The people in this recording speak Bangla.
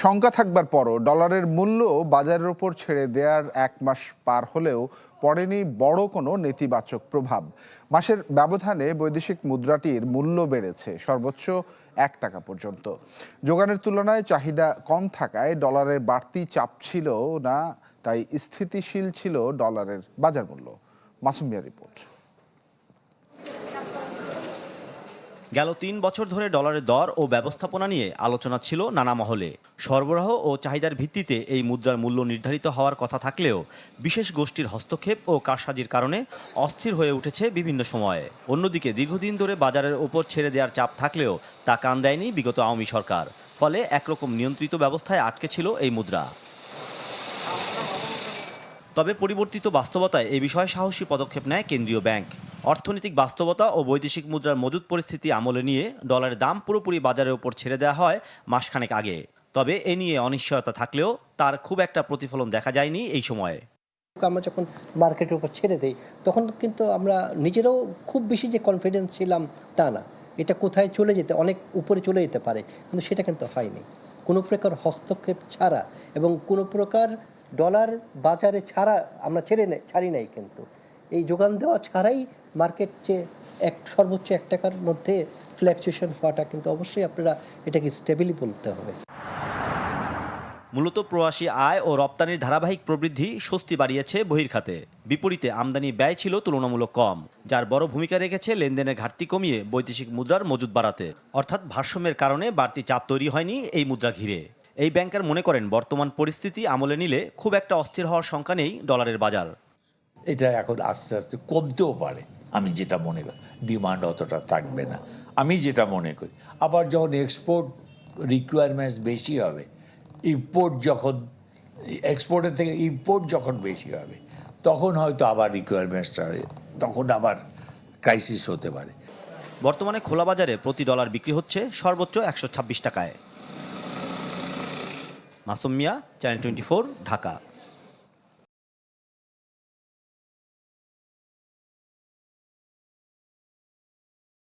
শঙ্কা থাকবার পরও ডলারের মূল্য বাজারের ওপর ছেড়ে দেওয়ার এক মাস পার হলেও পড়েনি বড় কোনো নেতিবাচক প্রভাব। মাসের ব্যবধানে বৈদেশিক মুদ্রাটির মূল্য বেড়েছে সর্বোচ্চ এক টাকা পর্যন্ত। যোগানের তুলনায় চাহিদা কম থাকায় ডলারের বাড়তি চাপ ছিল না, তাই স্থিতিশীল ছিল ডলারের বাজার মূল্য। মাসুমিয়া রিপোর্ট। গেল তিন বছর ধরে ডলারের দর ও ব্যবস্থাপনা নিয়ে আলোচনা ছিল নানা মহলে। সরবরাহ ও চাহিদার ভিত্তিতে এই মুদ্রার মূল্য নির্ধারিত হওয়ার কথা থাকলেও বিশেষ গোষ্ঠীর হস্তক্ষেপ ও কারসাজির কারণে অস্থির হয়ে উঠেছে বিভিন্ন সময়ে। অন্যদিকে দীর্ঘদিন ধরে বাজারের ওপর ছেড়ে দেওয়ার চাপ থাকলেও তা কান দেয়নি বিগত আওয়ামী সরকার। ফলে একরকম নিয়ন্ত্রিত ব্যবস্থায় আটকে ছিল এই মুদ্রা। তবে পরিবর্তিত বাস্তবতায় এ বিষয়ে সাহসী পদক্ষেপ নেয় কেন্দ্রীয় ব্যাংক। অর্থনৈতিক বাস্তবতা ও বৈদেশিক মুদ্রার মজুদ পরিস্থিতি আমলে নিয়ে ডলারের দাম পুরোপুরি বাজারের ওপর ছেড়ে দেওয়া হয় মাসখানেক আগে। তবে এ নিয়ে অনিশ্চয়তা থাকলেও তার খুব একটা প্রতিফলন দেখা যায়নি এই সময়ে। আমরা যখন মার্কেটের উপর ছেড়ে দেই, তখন কিন্তু আমরা নিজেরাও খুব বেশি যে কনফিডেন্স ছিলাম তা না। এটা কোথায় চলে যেতে, অনেক উপরে চলে যেতে পারে, কিন্তু সেটা কিন্তু হয়নি। কোনো প্রকার হস্তক্ষেপ ছাড়া এবং কোনো প্রকার ডলার বাজারে ছাড়া আমরা ছেড়ে নেই ছাড়ি নাই কিন্তু। এই যোগান দেওয়া ছাড়াই মার্কেট যে এক, সর্বোচ্চ এক টাকার মধ্যে ফ্ল্যাকচুয়েশন হওয়াটা কিন্তু অবশ্যই আপনারা এটাকে স্টেবিলি বলতে হবে। মূলত প্রবাসী আয় ও রপ্তানির ধারাবাহিক প্রবৃদ্ধি স্বস্তি বাড়িয়েছে বহির্খাতে। বিপরীতে আমদানি ব্যয় ছিল তুলনামূলক কম, যার বড় ভূমিকা রেখেছে লেনদেনের ঘাটতি কমিয়ে বৈদেশিক মুদ্রার মজুদ বাড়াতে। অর্থাৎ ভারসাম্যের কারণে বাড়তি চাপ তৈরি হয়নি এই মুদ্রা ঘিরে। এই ব্যাংকার মনে করেন, বর্তমান পরিস্থিতি আমলে নিলে খুব একটা অস্থির হওয়ার শঙ্কা নেই ডলারের বাজার। এটা এখন আস্তে আস্তে কমতেও পারে। আমি যেটা মনে করি ডিমান্ড অতটা থাকবে না। আমি যেটা মনে করি, আবার যখন এক্সপোর্ট রিকোয়ারমেন্টস বেশি হবে ইম্পোর্ট যখন এক্সপোর্টের থেকে ইম্পোর্ট যখন বেশি হবে, তখন হয়তো আবার রিকোয়ারমেন্টসটা তখন আবার ক্রাইসিস হতে পারে। বর্তমানে খোলা বাজারে প্রতি ডলার বিক্রি হচ্ছে সর্বোচ্চ একশো ছাব্বিশ টাকায়। Masum Miya channel twenty Dhaka.